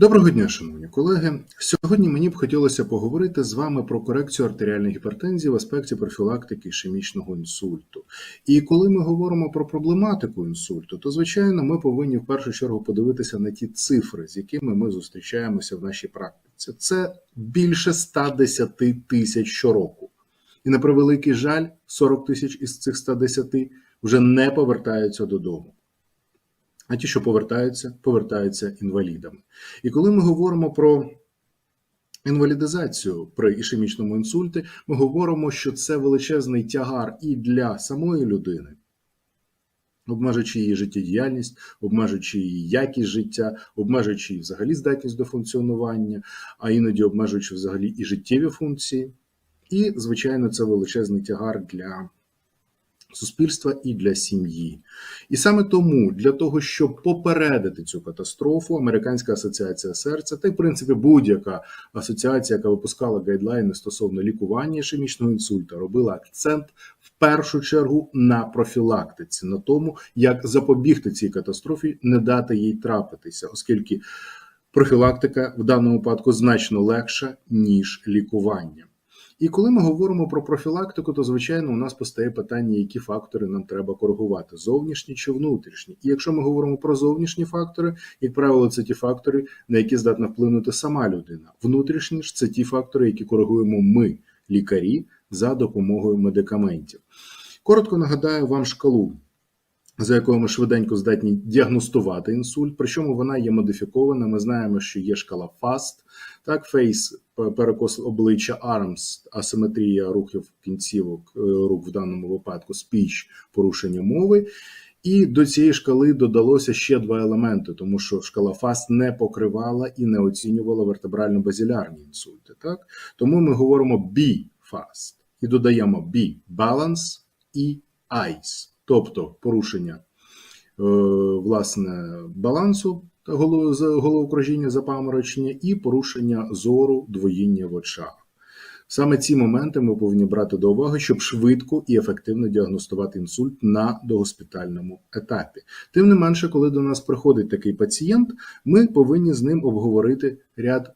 Доброго дня, шановні колеги. Сьогодні мені б хотілося поговорити з вами про корекцію артеріальної гіпертензії в аспекті профілактики ішемічного інсульту. І коли ми говоримо про проблематику інсульту, то звичайно ми повинні в першу чергу подивитися на ті цифри, з якими ми зустрічаємося в нашій практиці. Це більше 110 тисяч щороку. І на превеликий жаль, 40 тисяч із цих 110 вже не повертаються додому. А ті, що повертаються, повертаються інвалідами. І коли ми говоримо про інвалідизацію при ішемічному інсульті, ми говоримо, що це величезний тягар і для самої людини, обмежуючи її життєдіяльність, обмежуючи її якість життя, обмежуючи її взагалі здатність до функціонування, а іноді обмежуючи взагалі і життєві функції. І, звичайно, це величезний тягар для суспільства і для сім'ї. І саме тому для того, щоб попередити цю катастрофу, Американська асоціація серця та й в принципі будь-яка асоціація, яка випускала гайдлайни стосовно лікування ішемічного інсульту, робила акцент в першу чергу на профілактиці, на тому, як запобігти цій катастрофі, не дати їй трапитися, оскільки профілактика в даному випадку значно легша ніж лікування. І коли ми говоримо про профілактику, то звичайно у нас постає питання, які фактори нам треба коригувати: зовнішні чи внутрішні. І якщо ми говоримо про зовнішні фактори, як правило, це ті фактори, на які здатна вплинути сама людина. Внутрішні ж це ті фактори, які коригуємо ми, лікарі, за допомогою медикаментів. Коротко нагадаю вам шкалу за якою ми швиденько здатні діагностувати інсульт, причому вона є модифікована. Ми знаємо, що є шкала FAST, так, фейс, перекос обличчя, ARMS, асиметрія рухів кінцівок е, рук в даному випадку, спіч, порушення мови. І до цієї шкали додалося ще два елементи, тому що шкала FAST не покривала і не оцінювала вертебрально-базілярні інсульти. Так? Тому ми говоримо B-FAST і додаємо B balance і ICE тобто порушення е, власне балансу та головокружіння запаморочення і порушення зору двоїння в очах. Саме ці моменти ми повинні брати до уваги, щоб швидко і ефективно діагностувати інсульт на догоспітальному етапі. Тим не менше, коли до нас приходить такий пацієнт, ми повинні з ним обговорити ряд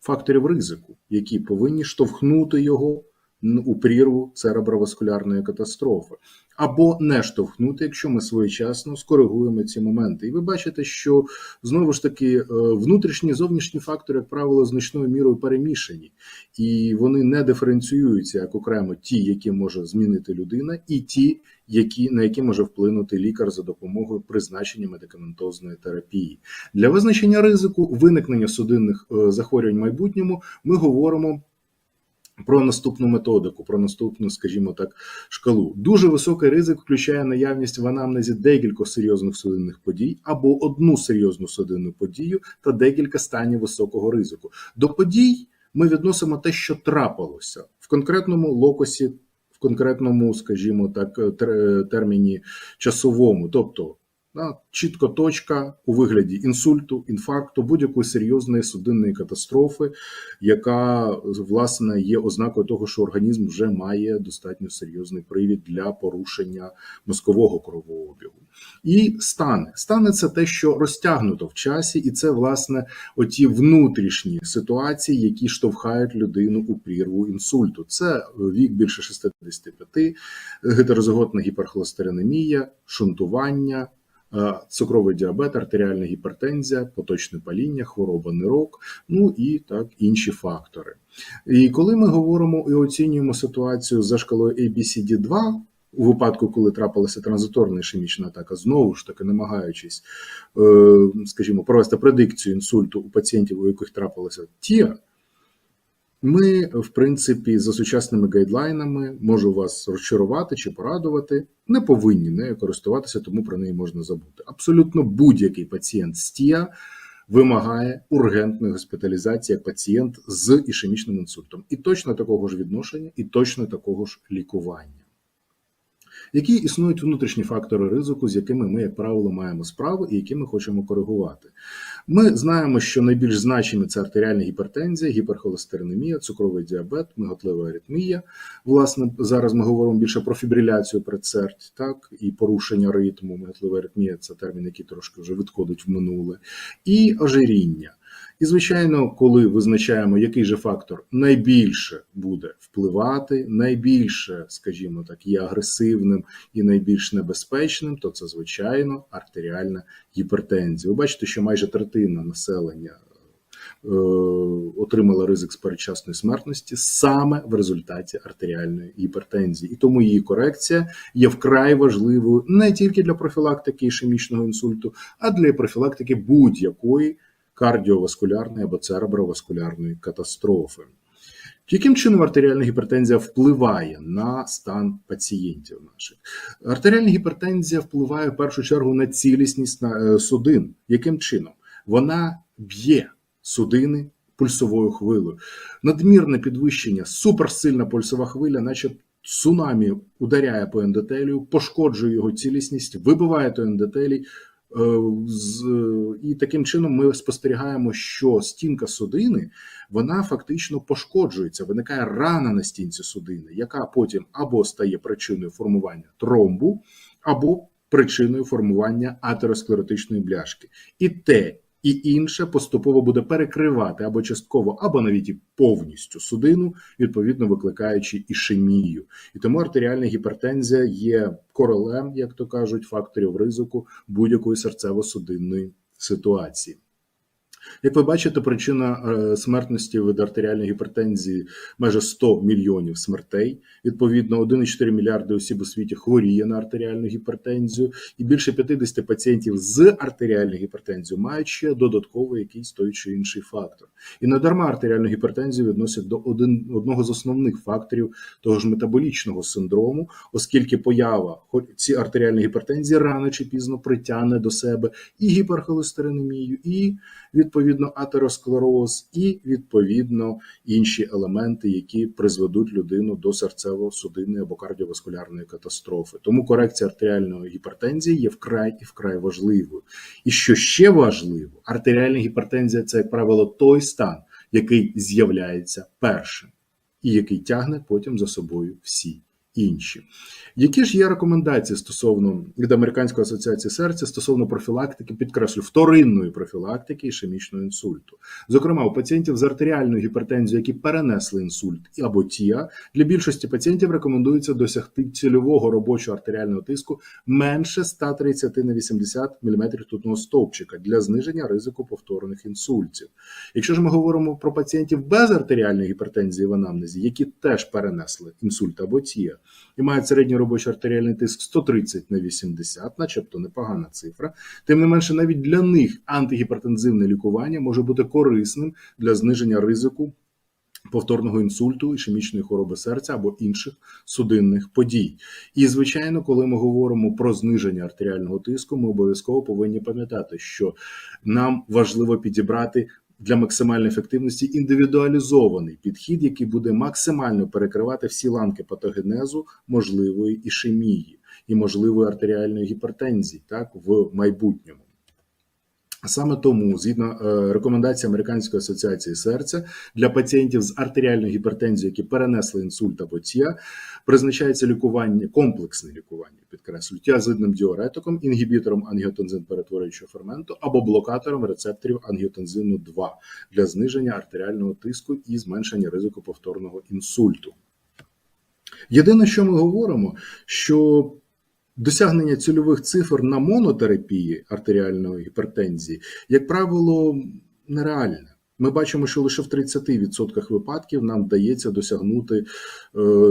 факторів ризику, які повинні штовхнути його у прірву цереброваскулярної катастрофи, або не штовхнути, якщо ми своєчасно скоригуємо ці моменти. І ви бачите, що знову ж таки е, внутрішні зовнішні фактори, як правило, значною мірою перемішані, і вони не диференціюються як окремо ті, які може змінити людина, і ті, які на які може вплинути лікар за допомогою призначення медикаментозної терапії. Для визначення ризику виникнення судинних е, захворювань в майбутньому ми говоримо. Про наступну методику, про наступну, скажімо так, шкалу. Дуже високий ризик включає наявність в анамнезі декількох серйозних судинних подій або одну серйозну судинну подію та декілька станів високого ризику. До подій ми відносимо те, що трапилося в конкретному локусі, в конкретному, скажімо так, терміні часовому, тобто чітко точка у вигляді інсульту, інфаркту, будь-якої серйозної судинної катастрофи, яка власне є ознакою того, що організм вже має достатньо серйозний привід для порушення мозкового кровообігу. І стани. Стани це те, що розтягнуто в часі, і це власне оті внутрішні ситуації, які штовхають людину у прірву інсульту. Це вік більше 65, гетерозиготна гіперхолестеринемія, шунтування. Цукровий діабет, артеріальна гіпертензія, поточне паління, хвороба нирок, ну і так інші фактори. І коли ми говоримо і оцінюємо ситуацію за шкалою ABCD2, у випадку, коли трапилася транзиторна ішемічна атака, знову ж таки намагаючись, е, скажімо, провести предикцію інсульту у пацієнтів, у яких трапилася ТІА, ми, в принципі, за сучасними гайдлайнами можу вас розчарувати чи порадувати. Не повинні нею користуватися, тому про неї можна забути. Абсолютно будь-який пацієнт з ТІА вимагає ургентної госпіталізації як пацієнт з ішемічним інсультом. І точно такого ж відношення, і точно такого ж лікування. Які існують внутрішні фактори ризику, з якими ми, як правило, маємо справу і які ми хочемо коригувати. Ми знаємо, що найбільш значимі це артеріальна гіпертензія, гіперхолестеринемія, цукровий діабет, миготлива аритмія. Власне, зараз ми говоримо більше про фібриляцію предсердь, так і порушення ритму. Миготлива аритмія це термін, який трошки вже відходить в минуле, і ожиріння. І, звичайно, коли визначаємо, який же фактор найбільше буде впливати, найбільше, скажімо так, є агресивним і найбільш небезпечним, то це звичайно артеріальна гіпертензія. Ви бачите, що майже третина населення е, отримала ризик з передчасної смертності саме в результаті артеріальної гіпертензії, і тому її корекція є вкрай важливою не тільки для профілактики ішемічного інсульту, а для профілактики будь-якої кардіоваскулярної або цереброваскулярної катастрофи. Яким чином артеріальна гіпертензія впливає на стан пацієнтів наших? Артеріальна гіпертензія впливає в першу чергу на цілісність на- судин. Яким чином? Вона б'є судини пульсовою хвилею. Надмірне підвищення, суперсильна пульсова хвиля, наче цунамі ударяє по ендотелію, пошкоджує його цілісність, вибиває той ендотелій. Е, І таким чином ми спостерігаємо, що стінка судини вона фактично пошкоджується, виникає рана на стінці судини, яка потім або стає причиною формування тромбу, або причиною формування атеросклеротичної бляшки. І те, і інше поступово буде перекривати або частково, або навіть і повністю судину, відповідно викликаючи ішемію. І тому артеріальна гіпертензія є королем, як то кажуть, факторів ризику будь-якої серцево-судинної ситуації. Як ви бачите, причина е, смертності від артеріальної гіпертензії майже 100 мільйонів смертей. Відповідно, 1,4 мільярди осіб у світі хворіє на артеріальну гіпертензію, і більше 50 пацієнтів з артеріальною гіпертензією мають ще додатковий якийсь той чи інший фактор. І не дарма артеріальну гіпертензію відносять до один, одного з основних факторів того ж метаболічного синдрому, оскільки поява ці артеріальної гіпертензії рано чи пізно притягне до себе і гіперхолестеринемію, і відповідно атеросклероз, і відповідно інші елементи, які призведуть людину до серцево-судинної або кардіоваскулярної катастрофи. Тому корекція артеріальної гіпертензії є вкрай і вкрай важливою. І що ще важливо, артеріальна гіпертензія це, як правило, той стан, який з'являється першим, і який тягне потім за собою всі інші. Які ж є рекомендації стосовно від Американської асоціації серця стосовно профілактики, підкреслю, вторинної профілактики ішемічного інсульту? Зокрема, у пацієнтів з артеріальною гіпертензією, які перенесли інсульт або ТІА, для більшості пацієнтів рекомендується досягти цільового робочого артеріального тиску менше 130 на 80 мм ртутного стовпчика для зниження ризику повторних інсультів. Якщо ж ми говоримо про пацієнтів без артеріальної гіпертензії в анамнезі, які теж перенесли інсульт або ТІА, і мають середній робочий артеріальний тиск 130 на 80, начебто непогана цифра. Тим не менше, навіть для них антигіпертензивне лікування може бути корисним для зниження ризику повторного інсульту, ішемічної хвороби серця або інших судинних подій. І, звичайно, коли ми говоримо про зниження артеріального тиску, ми обов'язково повинні пам'ятати, що нам важливо підібрати для максимальної ефективності індивідуалізований підхід, який буде максимально перекривати всі ланки патогенезу можливої ішемії і можливої артеріальної гіпертензії, так в майбутньому. Саме тому, згідно е, рекомендацій Американської асоціації серця, для пацієнтів з артеріальною гіпертензією, які перенесли інсульт або ТІА, призначається лікування, комплексне лікування, підкреслю, тіазидним діуретиком, інгібітором ангіотензин перетворюючого ферменту або блокатором рецепторів ангіотензину 2 для зниження артеріального тиску і зменшення ризику повторного інсульту. Єдине, що ми говоримо, що Досягнення цільових цифр на монотерапії артеріальної гіпертензії, як правило, нереальне. Ми бачимо, що лише в 30% випадків нам вдається досягнути е,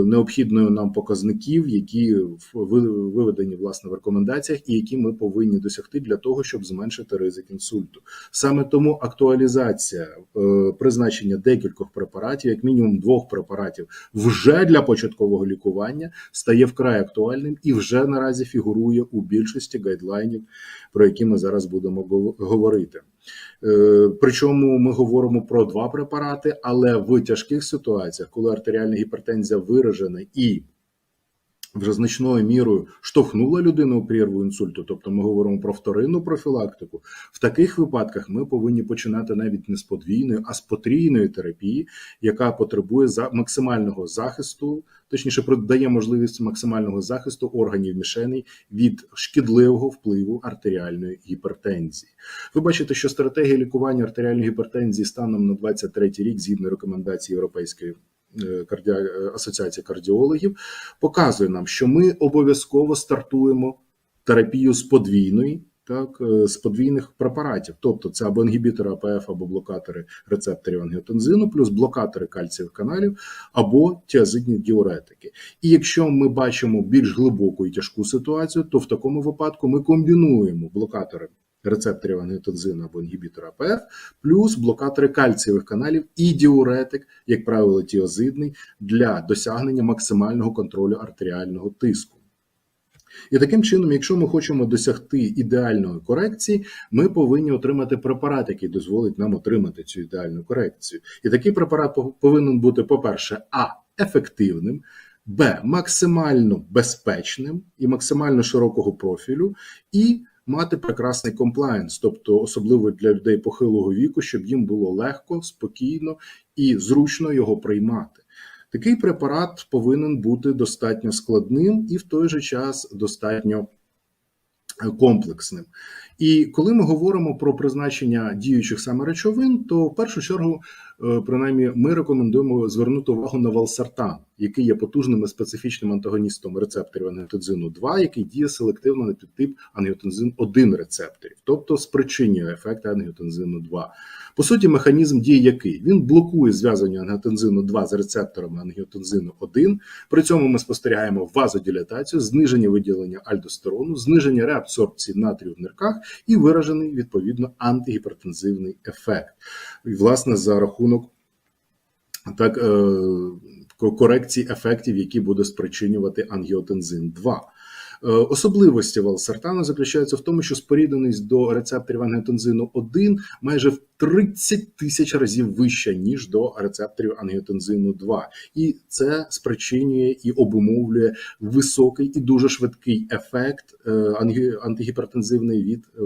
необхідної нам показників, які виведені власне в рекомендаціях, і які ми повинні досягти для того, щоб зменшити ризик інсульту. Саме тому актуалізація е, призначення декількох препаратів, як мінімум двох препаратів, вже для початкового лікування стає вкрай актуальним і вже наразі фігурує у більшості гайдлайнів, про які ми зараз будемо говорити. Е, причому ми говоримо про два препарати, але в тяжких ситуаціях, коли артеріальна гіпертензія виражена і вже значною мірою штовхнула людину у прірву інсульту, тобто ми говоримо про вторинну профілактику. В таких випадках ми повинні починати навіть не з подвійної, а з потрійної терапії, яка потребує за максимального захисту, точніше, дає можливість максимального захисту органів мішеней від шкідливого впливу артеріальної гіпертензії. Ви бачите, що стратегія лікування артеріальної гіпертензії станом на 23 рік, згідно рекомендацій Європейської. Е, Карді... Асоціації кардіологів показує нам, що ми обов'язково стартуємо терапію з подвійної, так, е, з подвійних препаратів. Тобто це або інгібітори АПФ, або блокатори рецепторів ангіотензину, плюс блокатори кальцієвих каналів, або тіазидні діуретики. І якщо ми бачимо більш глибоку і тяжку ситуацію, то в такому випадку ми комбінуємо блокатори. Рецепторів ангіотензину або інгібітора АПФ, плюс блокатори кальцієвих каналів і діуретик, як правило, тіозидний, для досягнення максимального контролю артеріального тиску. І таким чином, якщо ми хочемо досягти ідеальної корекції, ми повинні отримати препарат, який дозволить нам отримати цю ідеальну корекцію. І такий препарат повинен бути, по-перше, а ефективним, б максимально безпечним і максимально широкого профілю, і мати прекрасний комплаєнс, тобто особливо для людей похилого віку, щоб їм було легко, спокійно і зручно його приймати. Такий препарат повинен бути достатньо складним і в той же час достатньо комплексним. І коли ми говоримо про призначення діючих саме речовин, то в першу чергу, е, принаймні, ми рекомендуємо звернути увагу на валсартан, який є потужним і специфічним антагоністом рецепторів ангіотензину 2, який діє селективно на підтип ангіотензин 1 рецепторів, тобто спричинює ефект ангіотензину 2. По суті, механізм дії який? Він блокує зв'язання ангіотензину 2 з рецепторами ангіотензину 1. При цьому ми спостерігаємо вазодилатацію, зниження виділення альдостерону, зниження реабсорбції натрію в нирках і виражений відповідно антигіпертензивний ефект. І, власне, за рахунок так, е, корекції ефектів, які буде спричинювати ангіотензин 2. Е, Особливості валсартану заключаються в тому, що спорідненість до рецепторів ангіотензину 1 майже в 30 тисяч разів вища, ніж до рецепторів ангіотензину 2. І це спричинює і обумовлює високий і дуже швидкий ефект е, антигіпертензивний від е,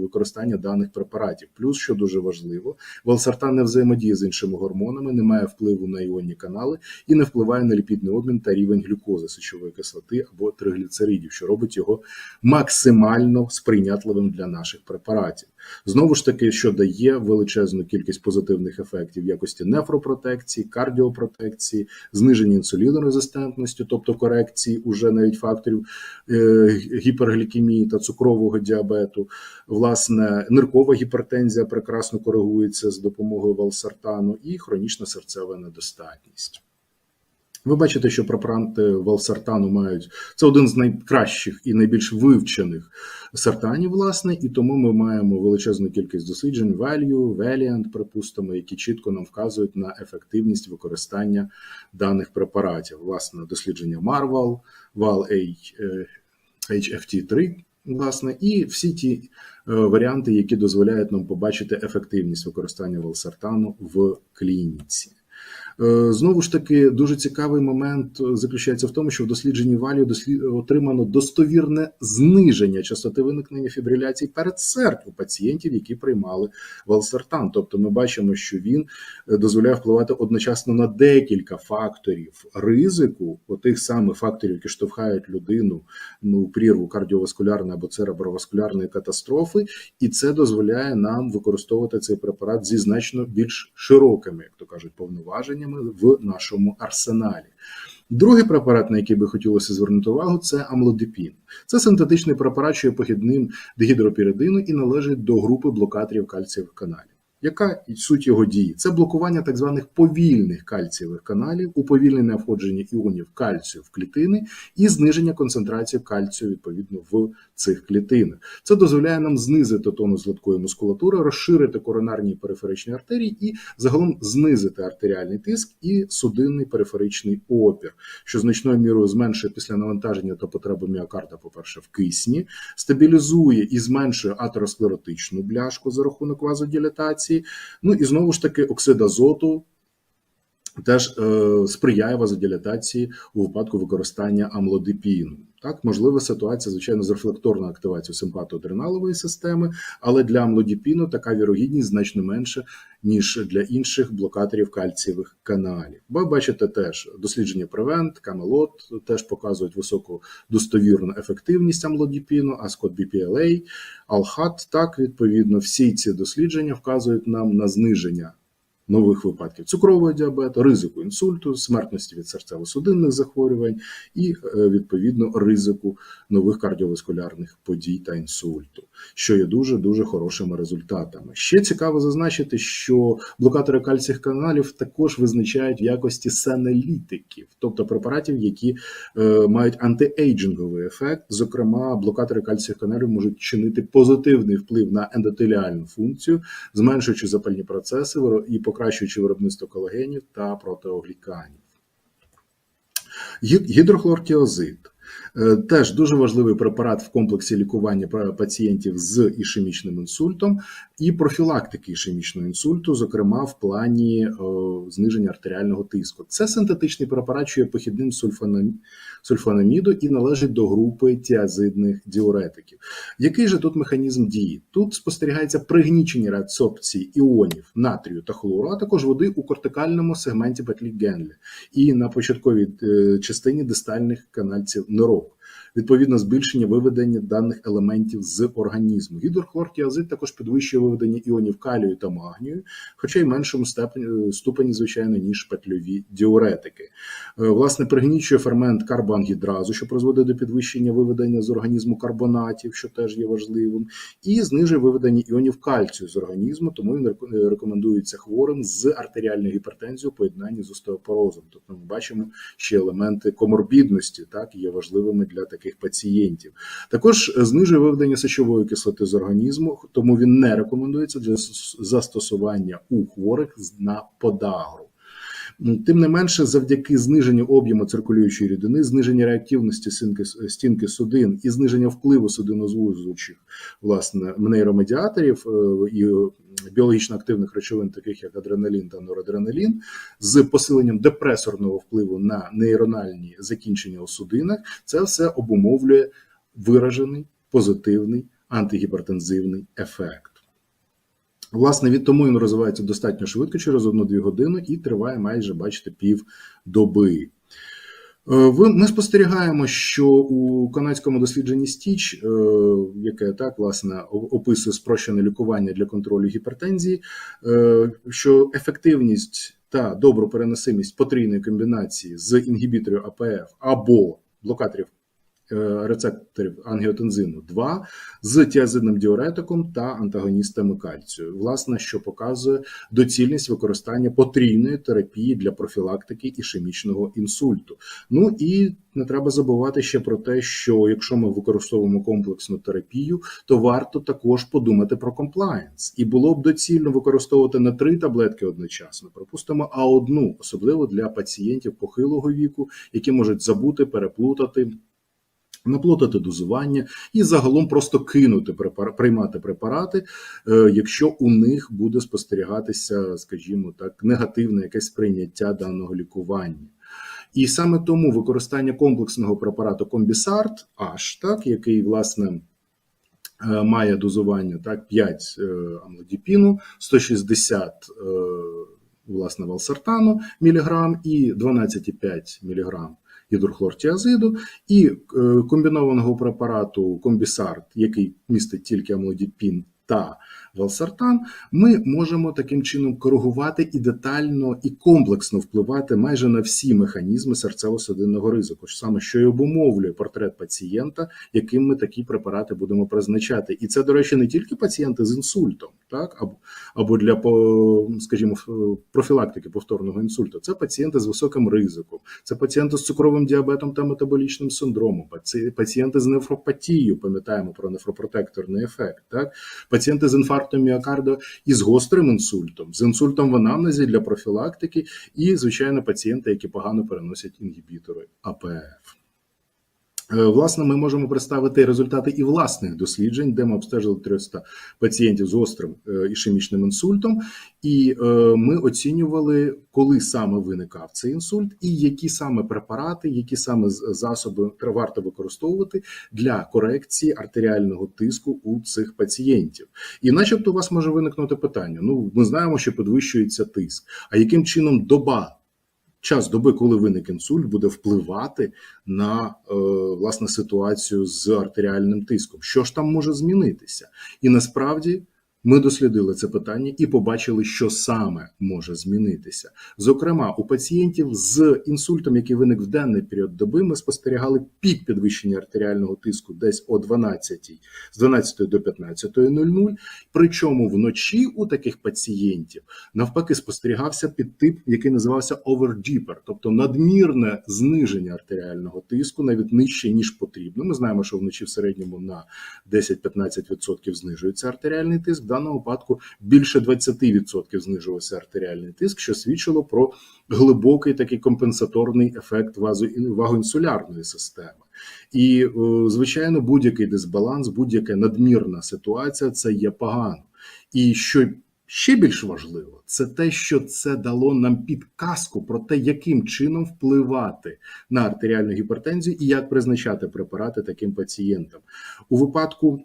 використання даних препаратів. Плюс, що дуже важливо, валсартан не взаємодіє з іншими гормонами, не має впливу на іонні канали і не впливає на ліпідний обмін та рівень глюкози, сечової кислоти або тригліцеридів, що робить його максимально сприйнятливим для наших препаратів. Знову ж таки, що дає величезну кількість позитивних ефектів якості нефропротекції, кардіопротекції, зниження інсулінорезистентності, тобто корекції уже навіть факторів е, гіперглікемії та цукрового діабету. Власне, ниркова гіпертензія прекрасно коригується з допомогою валсартану і хронічна серцева недостатність. Ви бачите, що препаранти валсартану мають це один з найкращих і найбільш вивчених сартанів, власне, і тому ми маємо величезну кількість досліджень Value, Valiant, припустимо, які чітко нам вказують на ефективність використання даних препаратів. Власне, дослідження Marval, Val HFT3, власне, і всі ті е, варіанти, які дозволяють нам побачити ефективність використання валсартану в клініці. Е, Знову ж таки, дуже цікавий момент заключається в тому, що в дослідженні валію дослід... отримано достовірне зниження частоти виникнення фібриляцій перед серд у пацієнтів, які приймали валсартан. Тобто, ми бачимо, що він е, дозволяє впливати одночасно на декілька факторів ризику, отих самих факторів, які штовхають людину ну, прірву кардіоваскулярної або цереброваскулярної катастрофи, і це дозволяє нам використовувати цей препарат зі значно більш широкими, як то кажуть, повноваженнями в нашому арсеналі. Другий препарат, на який би хотілося звернути увагу, це амлодипін. Це синтетичний препарат, що є похідним дегідропіридину і належить до групи блокаторів кальцієвих каналів. Яка суть його дії? Це блокування так званих повільних кальцієвих каналів, уповільнене входження іонів кальцію в клітини і зниження концентрації кальцію відповідно в цих клітинах. Це дозволяє нам знизити тонус гладкої мускулатури, розширити коронарні і периферичні артерії і загалом знизити артеріальний тиск і судинний периферичний опір, що значною мірою зменшує після навантаження та потреби міокарда, по-перше, в кисні, стабілізує і зменшує атеросклеротичну бляшку за рахунок Ну і знову ж таки оксид азоту теж е, сприяє вазодилатації у випадку використання амлодипіну. Так, можлива ситуація, звичайно, з рефлекторною активацією симпатоадреналової системи, але для амлодіпіну така вірогідність значно менша, ніж для інших блокаторів кальцієвих каналів. Ви бачите теж дослідження Prevent, Camelot теж показують високу достовірну ефективність амлодіпіну, а Scott BPLA, Алхат, так, відповідно, всі ці дослідження вказують нам на зниження нових випадків цукрового діабету, ризику інсульту, смертності від серцево-судинних захворювань і е, відповідно ризику нових кардіоваскулярних подій та інсульту, що є дуже дуже хорошими результатами. Ще цікаво зазначити, що блокатори кальційних каналів також визначають в якості сенелітиків, тобто препаратів, які е, мають антиейджинговий ефект. Зокрема, блокатори кальційних каналів можуть чинити позитивний вплив на ендотеліальну функцію, зменшуючи запальні процеси і покращуючи виробництво колагенів та протеогліканів. Гідрохлортіозид теж дуже важливий препарат в комплексі лікування пацієнтів з ішемічним інсультом і профілактики ішемічного інсульту, зокрема в плані зниження артеріального тиску. Це синтетичний препарат, що є похідним сульфанаміду і належить до групи тіазидних діуретиків. Який же тут механізм дії? Тут спостерігається пригнічення реабсорбції іонів натрію та хлору, а також води у кортикальному сегменті петлі Генлі і на початковій е, частині дистальних канальців нирок відповідно збільшення виведення даних елементів з організму. Гідрохлортіазид також підвищує виведення іонів калію та магнію, хоча й меншому степені, ступені, звичайно, ніж петльові діуретики. Е, власне, пригнічує фермент карбоангідразу, що призводить до підвищення виведення з організму карбонатів, що теж є важливим, і знижує виведення іонів кальцію з організму, тому він рекомендується хворим з артеріальною гіпертензією поєднанні з остеопорозом. Тобто ми бачимо ще елементи коморбідності, так є важливими для таких таких пацієнтів. Також знижує виведення сечової кислоти з організму, тому він не рекомендується для застосування у хворих на подагру. Ну, тим не менше, завдяки зниженню об'єму циркулюючої рідини, зниження реактивності стінки, судин і зниження впливу судинозвузучих власне нейромедіаторів е, і біологічно активних речовин, таких як адреналін та норадреналін, з посиленням депресорного впливу на нейрональні закінчення у судинах, це все обумовлює виражений позитивний антигіпертензивний ефект. Власне, від тому він розвивається достатньо швидко через 1-2 години і триває майже, бачите, пів доби. Е, ми спостерігаємо, що у канадському дослідженні Стіч, е, яке так власне описує спрощене лікування для контролю гіпертензії, е, що ефективність та добру переносимість потрійної комбінації з інгібіторів АПФ або блокаторів рецепторів ангіотензину 2 з тіазидним діуретиком та антагоністами кальцію, власне, що показує доцільність використання потрійної терапії для профілактики ішемічного інсульту. Ну і не треба забувати ще про те, що якщо ми використовуємо комплексну терапію, то варто також подумати про комплаєнс. І було б доцільно використовувати не три таблетки одночасно, припустимо, а одну, особливо для пацієнтів похилого віку, які можуть забути переплутати наплутати дозування і загалом просто кинути приймати препарати, е, якщо у них буде спостерігатися, скажімо так, негативне якесь сприйняття даного лікування. І саме тому використання комплексного препарату Комбісарт, H, так, який власне. Е, має дозування так 5 е, амлодіпіну, 160 власне валсартану міліграм і 12,5 міліграм гідрохлортіазиду і е, комбінованого препарату комбісарт, який містить тільки амлодіпін та валсартан, ми можемо таким чином коригувати і детально і комплексно впливати майже на всі механізми серцево-судинного ризику, саме що й обумовлює портрет пацієнта, яким ми такі препарати будемо призначати. І це, до речі, не тільки пацієнти з інсультом, так або або для скажімо, профілактики повторного інсульту. Це пацієнти з високим ризиком, це пацієнти з цукровим діабетом та метаболічним синдромом, пацієнти з нефропатією, пам'ятаємо про нефропротекторний ефект, так пацієнти з інфарктом міокарду і з гострим інсультом, з інсультом в анамнезі для профілактики, і, звичайно, пацієнти, які погано переносять інгібітори АПФ. Е, Власне, ми можемо представити результати і власних досліджень, де ми обстежили 300 пацієнтів з гострим е, ішемічним інсультом, і е, ми оцінювали, коли саме виникав цей інсульт, і які саме препарати, які саме засоби варто використовувати для корекції артеріального тиску у цих пацієнтів. І, начебто, у вас може виникнути питання: ну, ми знаємо, що підвищується тиск. А яким чином доба? Час доби, коли виник інсульт, буде впливати на е, власне ситуацію з артеріальним тиском. Що ж там може змінитися? І насправді ми дослідили це питання і побачили, що саме може змінитися. Зокрема, у пацієнтів з інсультом, який виник в денний період доби, ми спостерігали пік підвищення артеріального тиску десь о 12, з 12 до 15.00. Причому вночі у таких пацієнтів навпаки спостерігався підтип, який називався overdeeper, тобто надмірне зниження артеріального тиску, навіть нижче ніж потрібно. Ми знаємо, що вночі в середньому на 10-15% знижується артеріальний тиск. Даному випадку більше 20% знижувався артеріальний тиск, що свідчило про глибокий такий компенсаторний ефект вагоінсулярної системи. І, е, звичайно, будь-який дисбаланс, будь-яка надмірна ситуація це є погано. І що ще більш важливо, це те, що це дало нам підказку про те, яким чином впливати на артеріальну гіпертензію і як призначати препарати таким пацієнтам. У випадку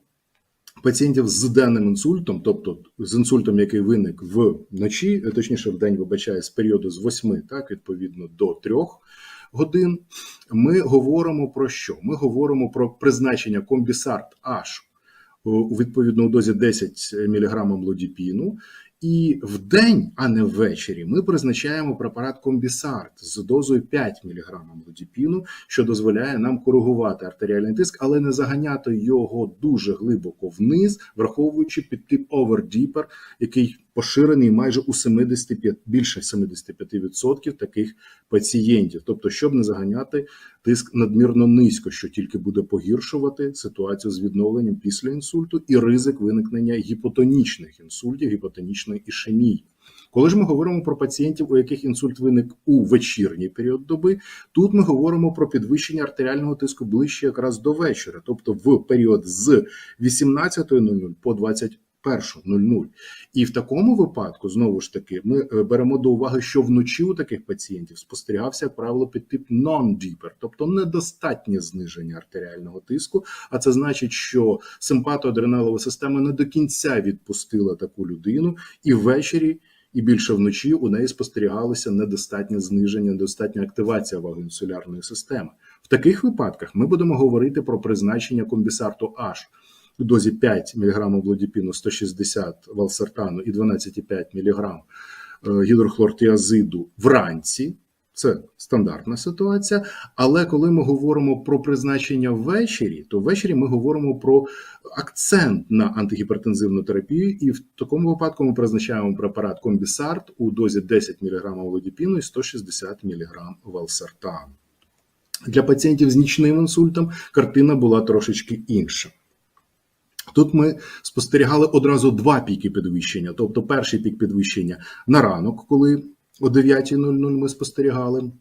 пацієнтів з денним інсультом, тобто з інсультом, який виник вночі, е, точніше в день вибачає, з періоду з 8, так відповідно до 3 годин, ми говоримо про що? Ми говоримо про призначення комбісарт H у відповідно дозі 10 мг лодіпіну. І в день, а не ввечері, ми призначаємо препарат комбісарт з дозою 5 мг лодіпіну, що дозволяє нам коригувати артеріальний тиск, але не заганяти його дуже глибоко вниз, враховуючи підтип овердіпер, який поширений майже у 75, більше 75% таких пацієнтів. Тобто, щоб не заганяти тиск надмірно низько, що тільки буде погіршувати ситуацію з відновленням після інсульту і ризик виникнення гіпотонічних інсультів, гіпотонічної ішемії. Коли ж ми говоримо про пацієнтів, у яких інсульт виник у вечірній період доби, тут ми говоримо про підвищення артеріального тиску ближче якраз до вечора, тобто в період з 18.00 по 21.00. І в такому випадку, знову ж таки, ми е, беремо до уваги, що вночі у таких пацієнтів спостерігався, як правило, підтип non-deeper, тобто недостатнє зниження артеріального тиску. А це значить, що симпатоадреналова система не до кінця відпустила таку людину, і ввечері. І більше вночі у неї спостерігалося недостатнє зниження, недостатня активація вагоінсулярної системи. В таких випадках ми будемо говорити про призначення комбісарту H у дозі 5 мг владіпіну, 160 валсартану і 12,5 мг е, гідрохлортіазиду вранці. Це стандартна ситуація. Але коли ми говоримо про призначення ввечері, то ввечері ми говоримо про акцент на антигіпертензивну терапію, і в такому випадку ми призначаємо препарат комбісарт у дозі 10 мг лодіпіну і 160 мг валсартану. Для пацієнтів з нічним інсультом картина була трошечки інша. Тут ми спостерігали одразу два піки підвищення. Тобто, перший пік підвищення на ранок, коли о 9.00 ми спостерігали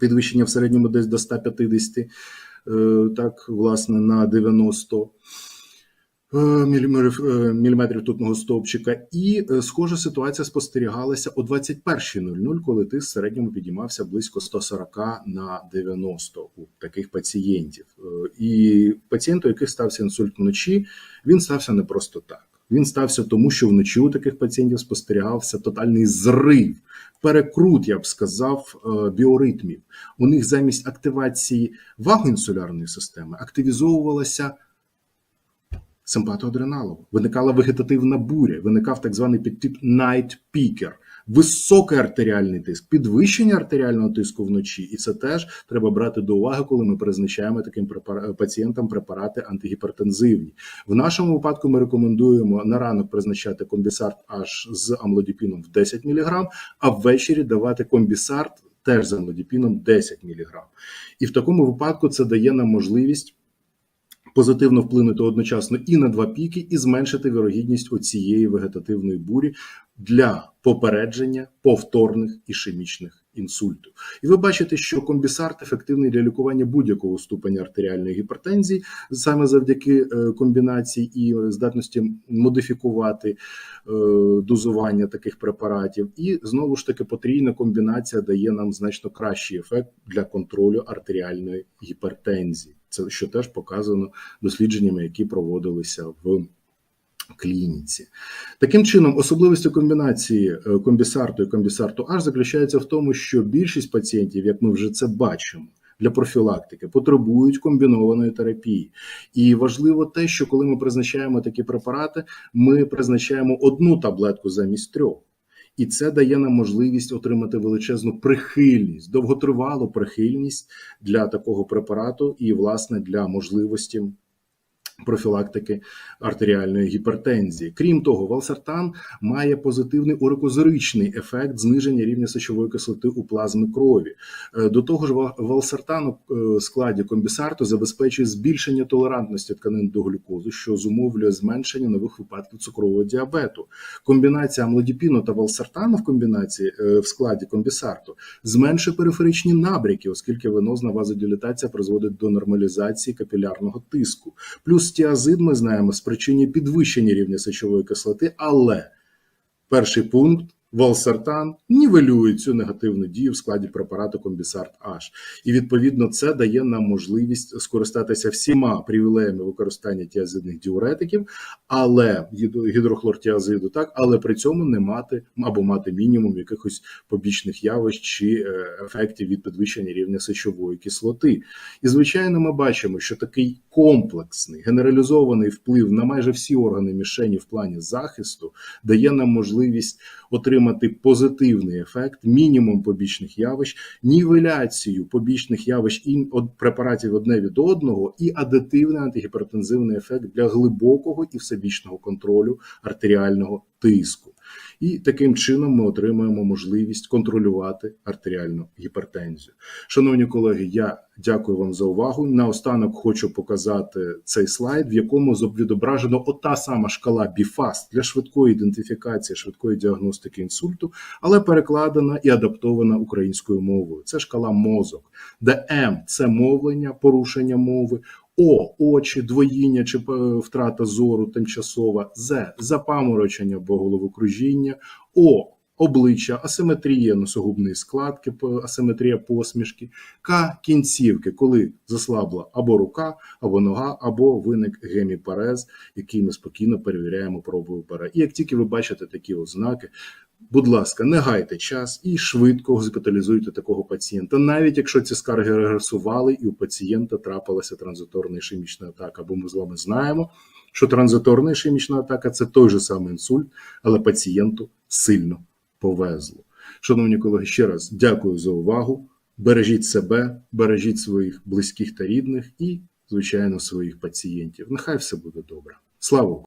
підвищення в середньому десь до 150, е, так, власне, на 90 е, міліметрів, е, тутного стовпчика. І е, схожа ситуація спостерігалася о 21.00, коли тиск в середньому підіймався близько 140 на 90 у таких пацієнтів. Е, І пацієнт, у яких стався інсульт вночі, він стався не просто так. Він стався тому, що вночі у таких пацієнтів спостерігався тотальний зрив, перекрут, я б сказав, е, біоритмів. У них замість активації вагоінсулярної системи активізовувалася симпатоадреналова, виникала вегетативна буря, виникав так званий підтип night peaker, високий артеріальний тиск, підвищення артеріального тиску вночі, і це теж треба брати до уваги, коли ми призначаємо таким пацієнтам препарати антигіпертензивні. В нашому випадку ми рекомендуємо на ранок призначати комбісарт аж з амлодіпіном в 10 мг, а ввечері давати комбісарт теж з амлодіпіном 10 мг. І в такому випадку це дає нам можливість позитивно вплинути одночасно і на два піки, і зменшити вірогідність оцієї вегетативної бурі для попередження повторних ішемічних інсульту. І ви бачите, що комбісарт ефективний для лікування будь-якого ступеня артеріальної гіпертензії, саме завдяки е, комбінації і е, здатності модифікувати е, дозування таких препаратів. І знову ж таки потрійна комбінація дає нам значно кращий ефект для контролю артеріальної гіпертензії. Це що теж показано дослідженнями, які проводилися в клініці. Таким чином, особливістю комбінації е, комбісарту і комбісарту H заключається в тому, що більшість пацієнтів, як ми вже це бачимо, для профілактики потребують комбінованої терапії. І важливо те, що коли ми призначаємо такі препарати, ми призначаємо одну таблетку замість трьох. І це дає нам можливість отримати величезну прихильність, довготривалу прихильність для такого препарату і, власне, для можливості профілактики артеріальної гіпертензії. Крім того, валсартан має позитивний урикозоричний ефект зниження рівня сечової кислоти у плазмі крові. Е, До того ж, ва- валсартан у е, складі комбісарту забезпечує збільшення толерантності тканин до глюкозу, що зумовлює зменшення нових випадків цукрового діабету. Комбінація амлодіпіну та валсартану в комбінації е, в складі комбісарту зменшує периферичні набряки, оскільки венозна вазодилатація призводить до нормалізації капілярного тиску. Плюс стіазид, ми знаємо, спричинює підвищення рівня сечової кислоти, але перший пункт. Валсартан нівелює цю негативну дію в складі препарату Комбісарт H. І відповідно це дає нам можливість скористатися всіма привілеями використання тіазидних діуретиків, але гідрохлортіазиду, так, але при цьому не мати або мати мінімум якихось побічних явищ чи е, ефектів від підвищення рівня сечової кислоти. І звичайно, ми бачимо, що такий комплексний генералізований вплив на майже всі органи мішені в плані захисту дає нам можливість отримати позитивний ефект, мінімум побічних явищ, нівеляцію побічних явищ і препаратів одне від одного, і адитивний антигіпертензивний ефект для глибокого і всебічного контролю артеріального тиску. І таким чином ми отримаємо можливість контролювати артеріальну гіпертензію. Шановні колеги, я дякую вам за увагу. Наостанок хочу показати цей слайд, в якому відображено ота сама шкала BIFAST для швидкої ідентифікації, швидкої діагностики інсульту, але перекладена і адаптована українською мовою. Це шкала мозок, де М це мовлення, порушення мови. О, очі, двоїння чи е, втрата зору тимчасова, З запаморочення або головокружіння, О обличчя, асиметрія носогубної складки, асиметрія посмішки, К кінцівки, коли заслабла або рука, або нога, або виник геміпарез, який ми спокійно перевіряємо пробою пера. І як тільки ви бачите такі ознаки, Будь ласка, не гайте час і швидко госпіталізуйте такого пацієнта, навіть якщо ці скарги регресували, і у пацієнта трапилася транзиторна ішемічна атака. Бо ми з вами знаємо, що транзиторна ішемічна атака це той же самий інсульт, але пацієнту сильно повезло. Шановні колеги, ще раз дякую за увагу. Бережіть себе, бережіть своїх близьких та рідних і, звичайно, своїх пацієнтів. Нехай все буде добре. Слава!